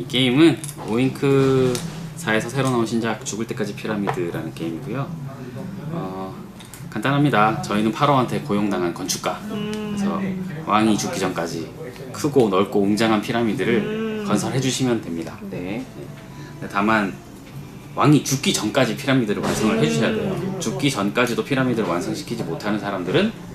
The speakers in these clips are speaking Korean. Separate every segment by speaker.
Speaker 1: 이 게임은 오잉크사에서 새로 나온 신작 죽을 때까지 피라미드라는 게임이고요. 어, 간단합니다. 저희는 파로한테 고용당한 건축가. 그래서 왕이 죽기 전까지 크고 넓고 웅장한 피라미드를 건설해 주시면 됩니다.
Speaker 2: 네.
Speaker 1: 근데 다만 왕이 죽기 전까지 피라미드를 완성을 해주셔야 돼요. 죽기 전까지도 피라미드를 완성시키지 못하는 사람들은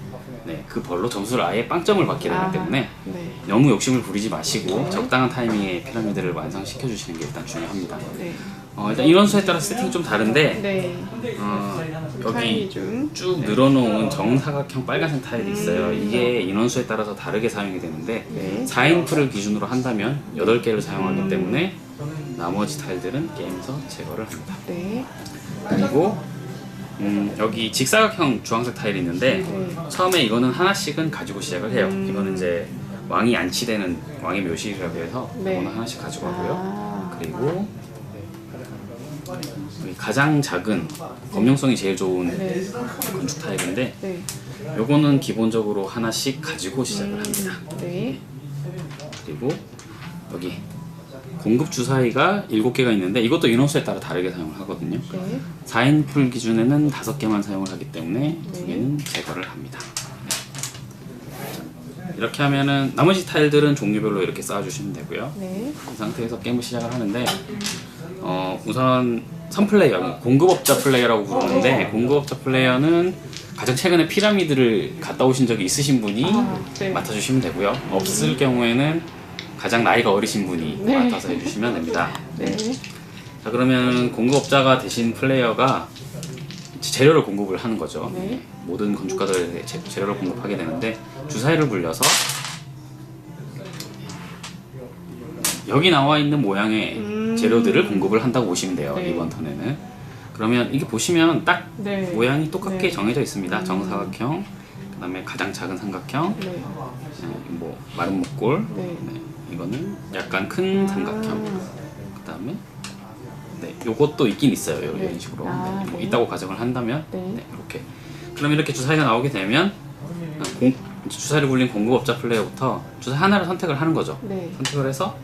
Speaker 1: 네, 그 벌로 점수를 아예 빵점을 받게 되기
Speaker 2: 아,
Speaker 1: 때문에
Speaker 2: 네.
Speaker 1: 너무 욕심을 부리지 마시고 적당한 타이밍에 피라미드를 완성시켜 주시는 게 일단 중요합니다.
Speaker 2: 네.
Speaker 1: 어, 일단 인원수에 따라 세팅이 좀 다른데
Speaker 2: 네.
Speaker 1: 어, 여기
Speaker 2: 좀.
Speaker 1: 쭉 늘어놓은 정사각형 빨간색 타일이 있어요. 이게 인원수에 따라서 다르게 사용이 되는데
Speaker 2: 네.
Speaker 1: 4인 풀을 기준으로 한다면 8개를 사용하기 때문에 나머지 타일들은 게임에서 제거를 합니다.
Speaker 2: 네.
Speaker 1: 그리고 음, 여기 직사각형 주황색 타일이 있는데
Speaker 2: 네.
Speaker 1: 처음에 이거는 하나씩은 가지고 시작을 해요. 이거는 이제 왕이 안치되는 왕의 묘실이라고 해서
Speaker 2: 네.
Speaker 1: 이거는 하나씩 가지고 가고요.
Speaker 2: 아.
Speaker 1: 그리고 여기 가장 작은 검용성이 제일 좋은
Speaker 2: 네.
Speaker 1: 건축 타입인데
Speaker 2: 네.
Speaker 1: 요거는 기본적으로 하나씩 가지고 시작을 합니다.
Speaker 2: 네.
Speaker 1: 그리고 여기 공급 주사위가 7개가 있는데 이것도 인원수에 따라 다르게 사용을 하거든요.
Speaker 2: 네.
Speaker 1: 4인 풀 기준에는 5개만 사용을 하기 때문에 두
Speaker 2: 네.
Speaker 1: 개는 제거를 합니다. 이렇게 하면은 나머지 타일들은 종류별로 이렇게 쌓아주시면 되고요.
Speaker 2: 네.
Speaker 1: 이 상태에서 게임을 시작을 하는데 어, 우선 선 플레이어, 공급업자 플레이어라고 부르는데 공급업자 플레이어는 가장 최근에 피라미드를 갔다 오신 적이 있으신 분이
Speaker 2: 아, 네.
Speaker 1: 맡아주시면 되고요. 없을 경우에는 가장 나이가 어리신 분이
Speaker 2: 네.
Speaker 1: 맡아서 해주시면 됩니다.
Speaker 2: 네.
Speaker 1: 자 그러면 공급업자가 되신 플레이어가 재료를 공급을 하는 거죠.
Speaker 2: 네.
Speaker 1: 모든 건축가들에게 재- 재료를 공급하게 되는데 주사위를 굴려서 여기 나와 있는 모양의
Speaker 2: 음.
Speaker 1: 재료들을 공급을 한다고 보시면 돼요.
Speaker 2: 네.
Speaker 1: 이번 턴에는. 그러면 이게 보시면 딱
Speaker 2: 네.
Speaker 1: 모양이 똑같게
Speaker 2: 네.
Speaker 1: 정해져 있습니다. 정사각형, 그다음에 가장 작은 삼각형,
Speaker 2: 네.
Speaker 1: 네, 뭐 마른 목골,
Speaker 2: 네.
Speaker 1: 네, 이거는 약간 큰 삼각형. 그 다음에 네, 요것도 있긴 있어요. 요-
Speaker 2: 네.
Speaker 1: 이런 식으로.
Speaker 2: 아,
Speaker 1: 네, 뭐
Speaker 2: 네.
Speaker 1: 있다고 가정을 한다면
Speaker 2: 네.
Speaker 1: 네, 이렇게. 그럼 이렇게 주사위가 나오게 되면 어, 공, 주사위를 굴린 공급업자 플레이어부터 주사위 하나를 선택을 하는 거죠.
Speaker 2: 네.
Speaker 1: 선택을 해서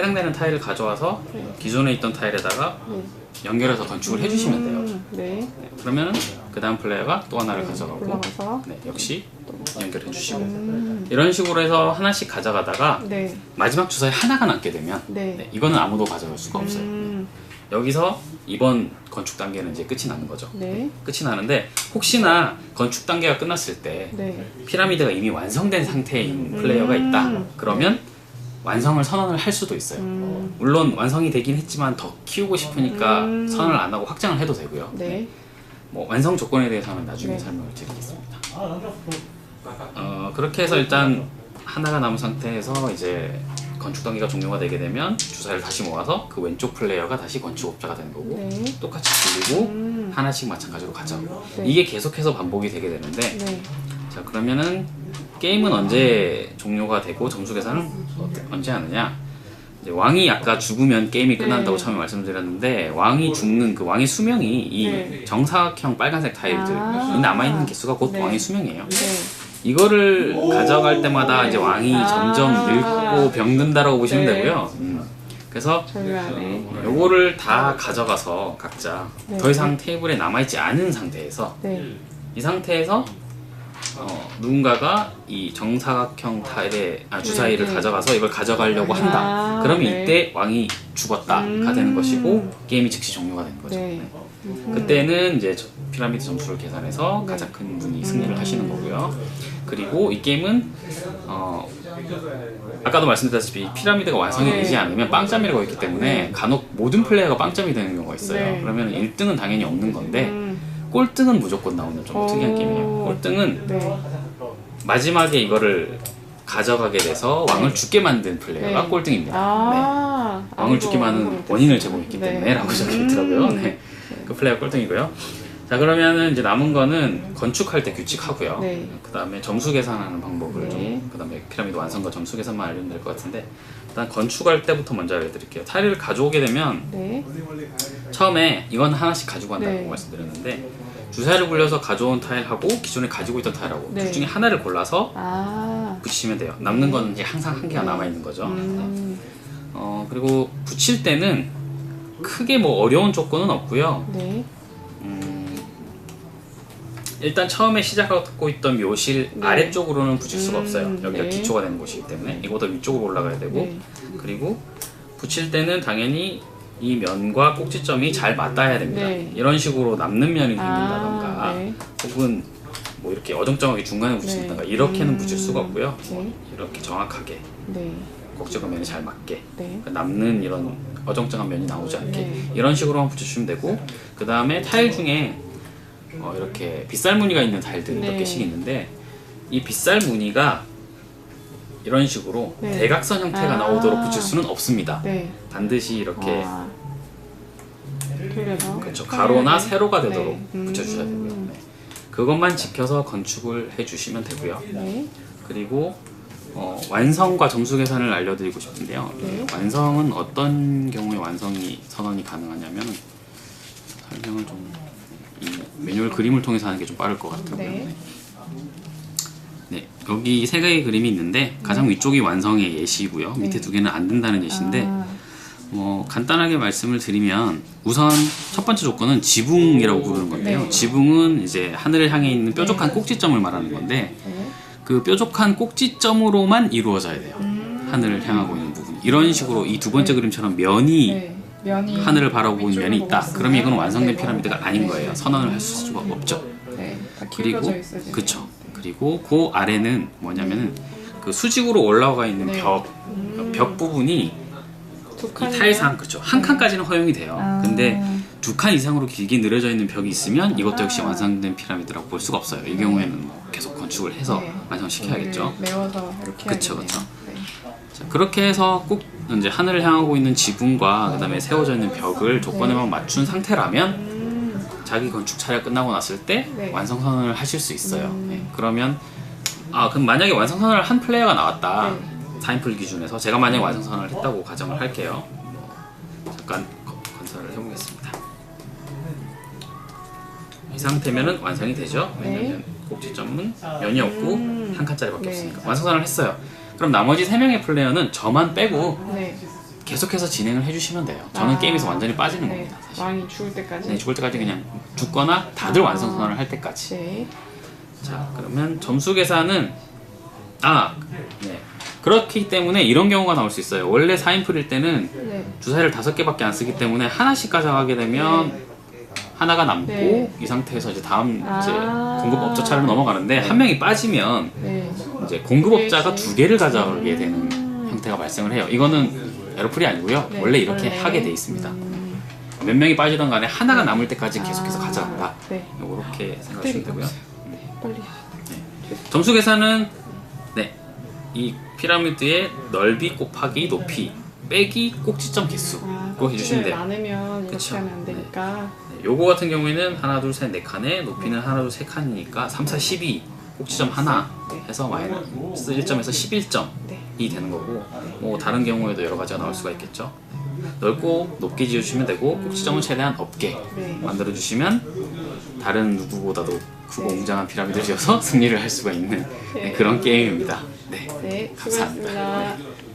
Speaker 1: 해당되는 타일을 가져와서
Speaker 2: 네.
Speaker 1: 기존에 있던 타일에다가
Speaker 2: 네.
Speaker 1: 연결해서 건축을 해주시면 돼요.
Speaker 2: 음, 네.
Speaker 1: 네, 그러면은 그 다음 플레이어가 또 하나를 가져가고
Speaker 2: 올라가서.
Speaker 1: 네, 역시 연결해 주시고
Speaker 2: 음.
Speaker 1: 이런 식으로 해서 하나씩 가져가다가
Speaker 2: 네.
Speaker 1: 마지막 주사위 하나가 남게 되면
Speaker 2: 네.
Speaker 1: 네, 이거는 아무도 가져갈 수가 없어요.
Speaker 2: 음.
Speaker 1: 여기서 이번 건축 단계는 이제 끝이 나는 거죠.
Speaker 2: 네.
Speaker 1: 끝이 나는데 혹시나 건축 단계가 끝났을 때
Speaker 2: 네.
Speaker 1: 피라미드가 이미 완성된 상태인 플레이어가 있다.
Speaker 2: 음.
Speaker 1: 그러면 완성을 선언을 할 수도 있어요.
Speaker 2: 음.
Speaker 1: 물론 완성이 되긴 했지만 더 키우고 싶으니까
Speaker 2: 음.
Speaker 1: 선언을 안 하고 확장을 해도 되고요.
Speaker 2: 네.
Speaker 1: 뭐 완성 조건에 대해서는 나중에
Speaker 2: 네.
Speaker 1: 설명을 드리겠습니다. 어, 그렇게 해서 일단 하나가 남은 상태에서 이제 건축 단계가 종료가 되게 되면 주사위를 다시 모아서 그 왼쪽 플레이어가 다시 건축업자가 되는 거고
Speaker 2: 네.
Speaker 1: 똑같이 굴리고
Speaker 2: 음.
Speaker 1: 하나씩 마찬가지로 가져가고
Speaker 2: 네.
Speaker 1: 이게 계속해서 반복이 되게 되는데
Speaker 2: 네.
Speaker 1: 자 그러면은 게임은 언제 종료가 되고 점수 어때- 언제 하느냐 왕이 아까 죽으면 게임이 끝난다고
Speaker 2: 네.
Speaker 1: 처음에 말씀드렸는데 왕이 죽는 그 왕의 수명이 이
Speaker 2: 네.
Speaker 1: 정사각형 빨간색 타일들이
Speaker 2: 아.
Speaker 1: 남아있는 개수가 곧
Speaker 2: 네.
Speaker 1: 왕의 수명이에요
Speaker 2: 네.
Speaker 1: 이거를 가져갈 때마다 이제 왕이
Speaker 2: 아.
Speaker 1: 점점 늙고 병든다라고 보시면
Speaker 2: 네.
Speaker 1: 되고요 음. 그래서. 요거를 다 가져가서 각자
Speaker 2: 네.
Speaker 1: 더 이상 테이블에 남아있지 않은 상태에서
Speaker 2: 네.
Speaker 1: 이 상태에서 어, 누군가가 이 정사각형 타일의 아, 주사위를
Speaker 2: 네, 네.
Speaker 1: 가져가서 이걸 가져가려고 한다.
Speaker 2: 아,
Speaker 1: 그러면
Speaker 2: 네.
Speaker 1: 이때 왕이 죽었다가
Speaker 2: 음.
Speaker 1: 되는 것이고 게임이 즉시 종료가 되는 거죠.
Speaker 2: 네.
Speaker 1: 네. 그때는 이제 저- 피라미드 점수를 계산해서
Speaker 2: 네.
Speaker 1: 가장 큰 분이 승리를 하시는 거고요. 그리고 이 게임은 어, 아까도 말씀드렸다시피 피라미드가 완성이
Speaker 2: 네.
Speaker 1: 되지 않으면 빵점이라고 있기 때문에 간혹 모든 플레이어가 빵점이 되는 경우가 있어요.
Speaker 2: 네.
Speaker 1: 그러면 1등은 당연히 없는 건데
Speaker 2: 음.
Speaker 1: 꼴등은 무조건 나오는 좀 특이한
Speaker 2: 오.
Speaker 1: 게임이에요. 꼴등은
Speaker 2: 네.
Speaker 1: 마지막에 이거를 가져가게 돼서 왕을 죽게 만든 플레이어가
Speaker 2: 네.
Speaker 1: 꼴등입니다.
Speaker 2: 아.
Speaker 1: 네. 왕을 죽게 만든
Speaker 2: 아이고,
Speaker 1: 원인을 제공했기
Speaker 2: 네.
Speaker 1: 때문에라고 적혀 있더라고요.
Speaker 2: 음.
Speaker 1: 네. 그 플레이어 꼴등이고요. 자 그러면은 이제 남은 거는 건축할 때 규칙하고요.
Speaker 2: 네.
Speaker 1: 그 다음에 점수 계산하는 방법을
Speaker 2: 네.
Speaker 1: 좀, 그 다음에 피라미드 완성과 점수 계산만 알려면 될 것 같은데 일단 건축할 때부터 먼저 알려드릴게요. 타일을 가져오게 되면
Speaker 2: 네.
Speaker 1: 처음에 이건 하나씩 가지고 간다고
Speaker 2: 네.
Speaker 1: 말씀드렸는데 주사위를 굴려서 가져온 타일하고 기존에 가지고 있던 타일하고
Speaker 2: 네.
Speaker 1: 둘 중에 하나를 골라서
Speaker 2: 아.
Speaker 1: 붙이시면 돼요. 남는 거는 이제 항상 한 개가 남아 있는 거죠.
Speaker 2: 음.
Speaker 1: 어, 어 그리고 붙일 때는 크게 뭐 어려운 조건은 없고요.
Speaker 2: 네.
Speaker 1: 음, 일단 처음에 시작하고 있던 묘실
Speaker 2: 네.
Speaker 1: 아래쪽으로는 붙일 수가
Speaker 2: 음,
Speaker 1: 없어요. 여기가
Speaker 2: 네.
Speaker 1: 기초가 되는 곳이기 때문에 이거보다 위쪽으로 올라가야 되고
Speaker 2: 네.
Speaker 1: 그리고 붙일 때는 당연히 이 면과 꼭지점이 잘 맞닿아야 됩니다.
Speaker 2: 네.
Speaker 1: 이런 식으로 남는 면이 생긴다던가
Speaker 2: 아, 네.
Speaker 1: 혹은 뭐 이렇게 어정쩡하게 중간에 붙인다던가
Speaker 2: 네.
Speaker 1: 이렇게는
Speaker 2: 음.
Speaker 1: 붙일 수가 없고요.
Speaker 2: 네.
Speaker 1: 이렇게 정확하게
Speaker 2: 네.
Speaker 1: 꼭지가 면에 잘 맞게
Speaker 2: 네.
Speaker 1: 그러니까 남는 이런 어정쩡한 면이 나오지 않게
Speaker 2: 네.
Speaker 1: 이런 식으로만 붙여주시면 되고 그 다음에 타일 중에 어, 이렇게 빗살 무늬가 있는 몇
Speaker 2: 네.
Speaker 1: 개씩 있는데 이 빗살 무늬가 이런 식으로
Speaker 2: 네.
Speaker 1: 대각선 형태가
Speaker 2: 아.
Speaker 1: 나오도록 붙일 수는 없습니다.
Speaker 2: 네.
Speaker 1: 반드시 이렇게
Speaker 2: 아.
Speaker 1: 그렇죠. 가로나. 세로가 되도록
Speaker 2: 네.
Speaker 1: 붙여주셔야
Speaker 2: 음.
Speaker 1: 되고요. 네. 그것만 지켜서 건축을 해주시면 되고요.
Speaker 2: 네.
Speaker 1: 그리고 어, 완성과 점수 계산을 알려드리고 싶은데요.
Speaker 2: 네.
Speaker 1: 완성은 어떤 경우에 완성이 선언이 가능하냐면 설명을 좀이 매뉴얼 그림을 통해서 하는 게 좀 빠를 것 같아요.
Speaker 2: 네.
Speaker 1: 네, 여기 세 개의 그림이 있는데 가장 위쪽이 완성의 예시고요. 밑에
Speaker 2: 네.
Speaker 1: 두 개는 안 된다는 예시인데
Speaker 2: 아,
Speaker 1: 뭐 간단하게 말씀을 드리면 우선 첫 번째 조건은 지붕이라고 부르는 건데요.
Speaker 2: 네.
Speaker 1: 지붕은 이제 하늘을 향해 있는 뾰족한 꼭지점을 말하는 건데
Speaker 2: 네.
Speaker 1: 그 뾰족한 꼭지점으로만 이루어져야 돼요. 하늘을 향하고 있는 부분. 이런 식으로 이 두 번째 그림처럼 면이
Speaker 2: 네. 면이
Speaker 1: 하늘을 바라보고 있는 면이 있다. 그러면 이건 완성된
Speaker 2: 네.
Speaker 1: 피라미드가 아닌
Speaker 2: 네.
Speaker 1: 거예요. 선언을 할 수가 없죠.
Speaker 2: 네. 다
Speaker 1: 그리고. 그쵸. 그리고 그 아래는 뭐냐면은 그 수직으로 올라가 있는
Speaker 2: 네.
Speaker 1: 벽, 벽 부분이 타일상 그렇죠. 한 칸까지는 허용이 돼요.
Speaker 2: 아.
Speaker 1: 근데 두 칸 이상으로 길게 늘어져 있는 벽이 있으면 이것도 역시
Speaker 2: 아.
Speaker 1: 완성된 피라미드라고 볼 수가 없어요. 이 경우에는 뭐 계속 건축을 해서
Speaker 2: 네.
Speaker 1: 완성시켜야겠죠.
Speaker 2: 네, 메워서 이렇게. 네.
Speaker 1: 자, 그렇게 해서 꼭 이제 하늘을 향하고 있는 지붕과 그다음에 세워져 있는 벽을 조건에만 맞춘 상태라면
Speaker 2: 음,
Speaker 1: 자기 건축 차례가 끝나고 났을 때
Speaker 2: 네.
Speaker 1: 완성 선언을 하실 수 있어요.
Speaker 2: 음.
Speaker 1: 네, 그러면 아 그럼 만약에 완성 선언을 한 플레이어가 나왔다.
Speaker 2: 네.
Speaker 1: 4인풀 기준에서 제가 만약에 완성 선언을 했다고 가정을 할게요. 잠깐 거- 건설을 해보겠습니다. 이 상태면은 완성이 되죠.
Speaker 2: 네.
Speaker 1: 왜냐면 꼭지점은 면이 없고
Speaker 2: 음.
Speaker 1: 한 칸짜리밖에
Speaker 2: 네.
Speaker 1: 없으니까 완성 선언을 했어요. 그럼 나머지 3명의 플레이어는 저만 빼고
Speaker 2: 네.
Speaker 1: 계속해서 진행을 해주시면 돼요. 저는
Speaker 2: 아.
Speaker 1: 게임에서 완전히 빠지는
Speaker 2: 네.
Speaker 1: 겁니다. 사실.
Speaker 2: 왕이 죽을 때까지.
Speaker 1: 네, 죽을 때까지 그냥 죽거나 다들
Speaker 2: 아.
Speaker 1: 완성 선언을 할 때까지.
Speaker 2: 네.
Speaker 1: 자, 그러면 점수 계산은 아, 네. 그렇기 때문에 이런 경우가 나올 수 있어요. 원래 4인풀일 때는
Speaker 2: 네.
Speaker 1: 주사위를 다섯 개밖에 안 쓰기 때문에 하나씩 가져가게 되면 하나가 남고
Speaker 2: 네.
Speaker 1: 이 상태에서 이제 다음 이제
Speaker 2: 아.
Speaker 1: 공급업자 차례로 넘어가는데 한 명이 빠지면
Speaker 2: 네.
Speaker 1: 이제 공급업자가. 두 개를 가져가게 되는
Speaker 2: 음.
Speaker 1: 형태가 발생을 해요. 이거는 에러풀이 아니고요.
Speaker 2: 네,
Speaker 1: 원래 이렇게
Speaker 2: 원래.
Speaker 1: 하게 돼 있습니다.
Speaker 2: 음,
Speaker 1: 몇 명이 빠지던 간에 하나가 남을 때까지 계속해서
Speaker 2: 아.
Speaker 1: 가져간다.
Speaker 2: 네.
Speaker 1: 이렇게 생각하시면 되고요.
Speaker 2: 빨리.
Speaker 1: 점수 계산은 네, 이 피라미드의 넓이 곱하기 높이 빼기 꼭지점 개수
Speaker 2: 아,
Speaker 1: 그거 해주시면 돼요.
Speaker 2: 많으면 이렇게
Speaker 1: 그쵸.
Speaker 2: 하면 안 되니까.
Speaker 1: 네, 요거 같은 경우에는 하나 둘 셋 네 칸에 높이는 하나 둘 세 칸이니까 3, 4, 12 꼭지점 하나
Speaker 2: 네.
Speaker 1: 해서 마이너스 1점에서 11점이
Speaker 2: 네.
Speaker 1: 되는 거고 뭐 다른 경우에도 여러 가지가 나올 수가 있겠죠. 넓고 높게 지어주시면 되고 꼭지점은 최대한 없게
Speaker 2: 네.
Speaker 1: 만들어 주시면 다른 누구보다도 크고
Speaker 2: 네.
Speaker 1: 웅장한 피라미드를 지어서 승리를 할 수가 있는 네,
Speaker 2: 네.
Speaker 1: 그런 게임입니다. 네.
Speaker 2: 네.
Speaker 1: 감사합니다.
Speaker 2: 수고하셨습니다.